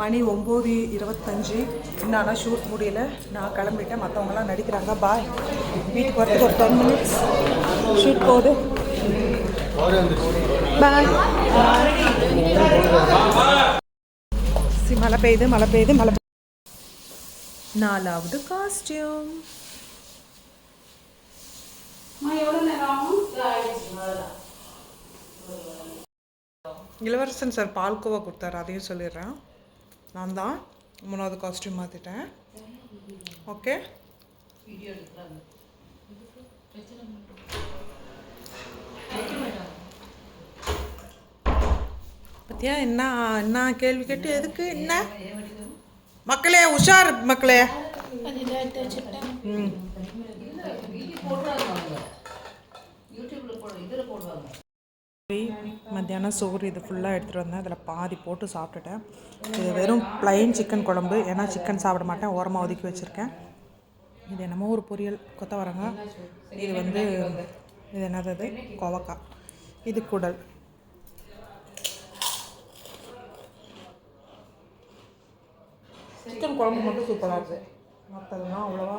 மணி ஒம்பது இருபத்தஞ்சி. ஆனால் ஷூட் முடியல. நான் கிளம்பிட்டேன். மற்றவங்களாம் நடிக்கிறாங்க. பாய் வீட்டுக்கு வரதுக்கு ஒரு டென் மினிட்ஸ் ஷூட் போகுது. பாய் சி மழை பெய்யுது மழை பெய்யுது மழை. நாலாவது காஸ்டியூம் இளவரசன் சார் பால்கோவா கொடுத்தாரு. அதையும் சொல்லிடுறேன். நான் தான் மூணாவது காஸ்ட்யூம் மாற்றிட்டேன் ஓகே பத்தியா? என்ன என்ன கேள்வி கேட்டு எதுக்கு? என்ன? மக்களே உஷார் மக்களே. ம். மத்தியானம் சோறு இது ஃபுல்லாக எடுத்துகிட்டு வந்தேன். அதில் பாதி போட்டு சாப்பிட்டுட்டேன். இது வெறும் ப்ளைன் சிக்கன் குழம்பு. ஏன்னா சிக்கன் சாப்பிட மாட்டேன். ஓரமாக ஒதுக்கி வச்சுருக்கேன். இது என்னமோ ஒரு பொரியல். கொத்தவரங்க. இது வந்து இது என்னது? கோவக்காய். இது குடல். சிக்கன் குழம்பு மட்டும் சூப்பராக இருக்குது மற்றதுலாம் அவ்வளோவா.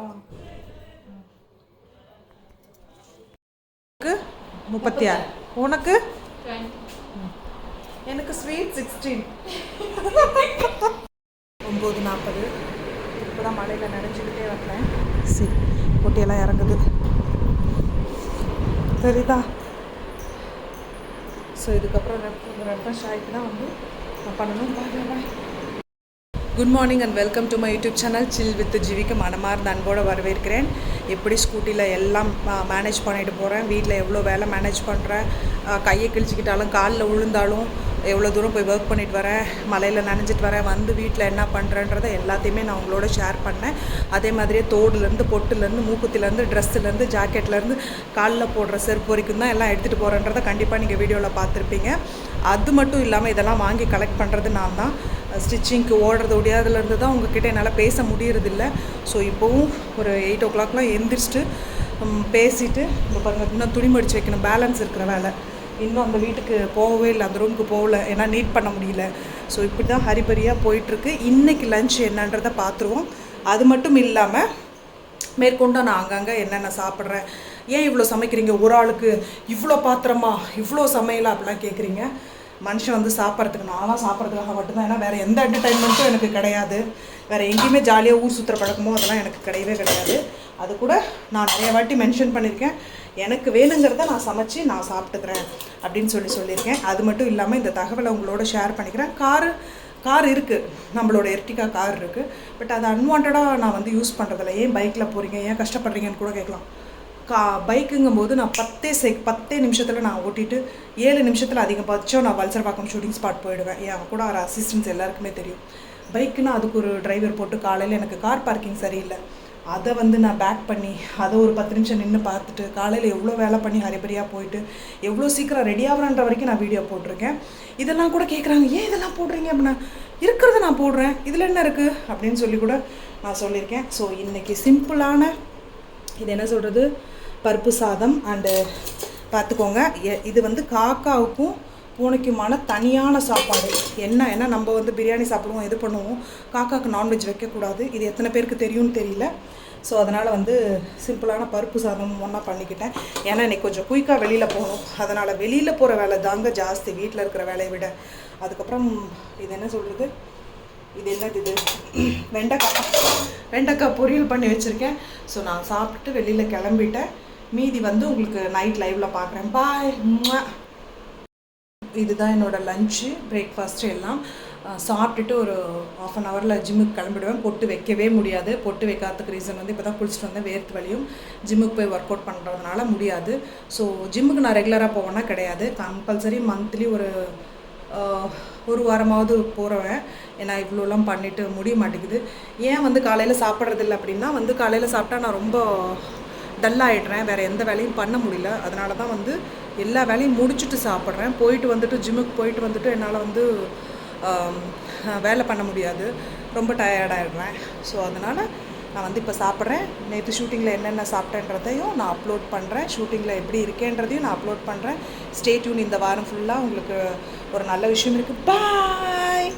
முப்பத்தி ஆறு. உனக்கு. எனக்கு ஸ்வீட் சிக்ஸ்டீன் ஒம்பது நாற்பது. இப்போ தான் மழையில் நினைஞ்சிக்கிட்டே வந்தேன். சரி பொட்டியெல்லாம் இறங்குது. சரிதா. ஸோ இதுக்கப்புறம் ரெஃப்ரெஷ் ஆகிட்டு தான் வந்து நான் பண்ணணும். Bye good morning and welcome to my YouTube channel chill with ஜீவிக்கு மனமார்ந்த அன்போடு வரவேற்கிறேன். எப்படி ஸ்கூட்டியில் எல்லாம் மேனேஜ் பண்ணிட்டு போகிறேன் வீட்டில் எவ்வளோ வேலை மேனேஜ் பண்ணுறேன் கையை கிழிச்சிக்கிட்டாலும் காலில் விழுந்தாலும் எவ்வளோ தூரம் போய் ஒர்க் பண்ணிட்டு வரேன் மலையில் நனைஞ்சிட்டு வரேன் வந்து வீட்டில் என்ன பண்ணுறேன்றதை எல்லாத்தையுமே நான் உங்களோட ஷேர் பண்ணேன். அதே மாதிரியே தோடுலேருந்து பொட்டுலேருந்து மூக்குத்திலேருந்து ட்ரெஸ்ஸுலேருந்து ஜாக்கெட்லேருந்து காலில் போடுற செருப்பு வரைக்கும் தான் எல்லாம் எடுத்துகிட்டு போகிறேன்றதை கண்டிப்பாக நீங்கள் வீடியோவில் பார்த்துருப்பீங்க. அது மட்டும் இல்லாமல் இதெல்லாம் வாங்கி கலெக்ட் பண்ணுறது நான் தான். ஸ்டிச்சிங்க்கு ஓடுறது ஒடியாதுலேருந்து தான் உங்ககிட்ட என்னால் பேச முடியறதில்ல. ஸோ இப்போவும் ஒரு எயிட் ஓ கிளாக்லாம் எந்திரிச்சிட்டு பேசிவிட்டு பேசிட்டு இப்போ பாருங்கள் இன்னும் துணி மடிச்சு வைக்கணும். பேலன்ஸ் இருக்கிற வேலை. இன்னும் அந்த வீட்டுக்கு போகவே இல்லை அந்த ரூமுக்கு போகல. ஏன்னா நீட் பண்ண முடியல. ஸோ இப்படி தான் ஹரிபரியாக போயிட்டுருக்கு. இன்றைக்கி லஞ்ச் என்னன்றதை பார்த்துருவோம் அது மட்டும் இல்லாமல் மேற்கொண்டு நான் அங்கங்கே என்னென்ன சாப்பிட்றேன்? ஏன் இவ்வளோ சமைக்கிறீங்க? ஒரு ஆளுக்கு இவ்வளோ பாத்திரமா? இவ்வளோ சமையலா? அப்படிலாம் கேட்குறீங்க மனுஷன் வந்து சாப்பிட்றதுக்கு நான்லாம் சாப்பிட்றதுக்காக மட்டும்தான். ஏன்னா வேறு எந்த என்டர்டைன்மெண்ட்டும் எனக்கு கிடையாது. வேறு எங்கேயுமே ஜாலியாக ஊர் சுற்றுற பழக்கமோ அதெல்லாம் எனக்கு கிடையவே கிடையாது. அது கூட நான் நிறைய வாட்டி மென்ஷன் பண்ணியிருக்கேன். எனக்கு வேணுங்கிறத நான் சமைச்சு நான் சாப்பிட்டுக்கிறேன் அப்படின்னு சொல்லி சொல்லியிருக்கேன். அது மட்டும் இல்லாமல் இந்த தகவலை உங்களோட ஷேர் பண்ணிக்கிறேன். காரு கார் இருக்குது நம்மளோட எர்டிகா கார் இருக்குது பட் அது அன்வான்டாக நான் வந்து யூஸ் பண்ணுறதில்ல ஏன் பைக்கில் போகிறீங்க ஏன் கஷ்டப்படுறீங்கன்னு கூட கேட்கலாம். கா பைக்குங்கும் போது நான் பத்தே செக் பத்தே நிமிஷத்தில் நான் ஓட்டிட்டு ஏழு நிமிஷத்தில் அதிகபட்சம் நான் வல்சர்பாக்கம் ஷூட்டிங் ஸ்பாட் போயிடுவேன். என் கூட ஒரு அசிஸ்டன்ஸ் எல்லாருக்குமே தெரியும். பைக்குன்னா அதுக்கு ஒரு டிரைவர் போட்டு காலையில் எனக்கு கார் பார்க்கிங் சரியில்லை. அதை வந்து நான் பேக் பண்ணி அதை ஒரு பத்து நிமிஷம் நின்று பார்த்துட்டு காலையில் எவ்வளோ வேலை பண்ணி ஹரிபரியாக போயிட்டு எவ்வளோ சீக்கிரம் ரெடி ஆகிறன்ற வரைக்கும் நான் வீடியோ போட்டிருக்கேன். இதெல்லாம் கூட கேட்குறாங்க ஏன் இதெல்லாம் போடுறீங்க? அப்படின்னா இருக்கிறத நான் போடுறேன். இதில் என்ன இருக்குது அப்படின்னு சொல்லி கூட நான் சொல்லியிருக்கேன். ஸோ இன்றைக்கி சிம்பிளான இது என்ன சொல்கிறது பருப்பு சாதம் அண்டு பார்த்துக்கோங்க எ- இது வந்து காக்காவுக்கும் பூனைக்குமான தனியான சாப்பாடு. என்ன ஏன்னா நம்ம வந்து பிரியாணி சாப்பிடுவோம் இது பண்ணுவோம்? காக்காவுக்கு நான்வெஜ் வைக்கக்கூடாது. இது எத்தனை பேருக்கு தெரியும்னு தெரியல. ஸோ அதனால் வந்து சிம்பிளான பருப்பு சாதம் ஒன்றா பண்ணிக்கிட்டேன். ஏன்னா இன்னைக்கு கொஞ்சம் குயிக்காக வெளியில் போகணும். அதனால் வெளியில் போகிற வேலை தாங்க ஜாஸ்தி. வீட்டில் இருக்கிற வேலையை விட. அதுக்கப்புறம் இது என்ன சொல்கிறது இது என்னது இது? வெண்டைக்காய். வெண்டைக்காய் பொரியல் பண்ணி வச்சுருக்கேன். ஸோ நான் சாப்பிட்டு வெளியில் கிளம்பிட்டேன். மீதி வந்து உங்களுக்கு நைட் லைவில் பார்க்குறேன் பாய் இதுதான் என்னோடய லஞ்சு பிரேக்ஃபாஸ்ட்டு எல்லாம். சாப்பிட்டுட்டு ஒரு ஆஃப் அன் ஹவரில் ஜிம்முக்கு கிளம்பிடுவேன். பொட்டு வைக்கவே முடியாது. பொட்டு வைக்காததுக்கு ரீசன் வந்து இப்போ தான் குளிச்சுட்டு வந்தேன். வேர்த்து வலியும். ஜிம்முக்கு போய் ஒர்க் அவுட் பண்ணுறதுனால முடியாது ஸோ ஜிம்முக்கு நான் ரெகுலராக போவேன்னா கிடையாது. கம்பல்சரி மந்த்லி ஒரு ஒரு வாரமாவது போகிறவன் ஏன்னா இவ்வளோலாம் பண்ணிட்டு முடிய மாட்டேங்குது. ஏன் வந்து காலையில் சாப்பிட்றதில்ல அப்படின்னா வந்து காலையில் சாப்பிட்டா நான் ரொம்ப டல்லாகிடுறேன் வேறு எந்த வேலையும் பண்ண முடியல. அதனால தான் வந்து எல்லா வேலையும் முடிச்சுட்டு சாப்பிட்றேன். போயிட்டு வந்துட்டு ஜிம்முக்கு போயிட்டு வந்துட்டு என்னால் வந்து வேலை பண்ண முடியாது. ரொம்ப டயர்டாகிடுறேன் ஸோ அதனால் நான் வந்து இப்போ சாப்பிட்றேன். நேற்று ஷூட்டிங்கில் என்னென்ன சாப்பிட்டேன்றதையும் நான் அப்லோட் பண்ணுறேன் ஷூட்டிங்கில் எப்படி இருக்கேன்றதையும் நான் அப்லோட் பண்ணுறேன் ஸ்டே டியூன் இந்த வாரம் ஃபுல்லாக உங்களுக்கு ஒரு நல்ல விஷயம் இருக்குது பாய்